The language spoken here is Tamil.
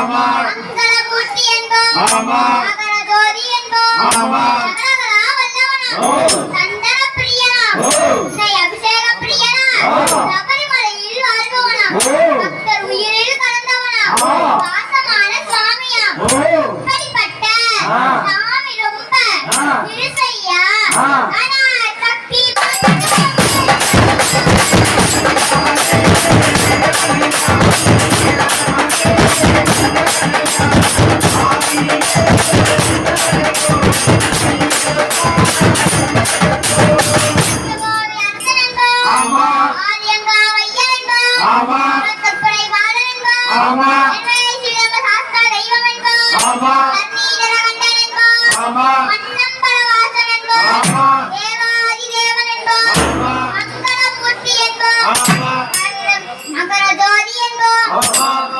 ஆமா மங்கள மூர்த்தி என்போம் ஆமா மகள ஜோதி என்போம் ஆமா சந்தன பிரியனா ஸ்ரீ அபிஷேக பிரியனா சபரிமலையில் வாழ்பவனா பக்தர் உயிரில் கலந்தவனா பாசமான சுவாமியா আমার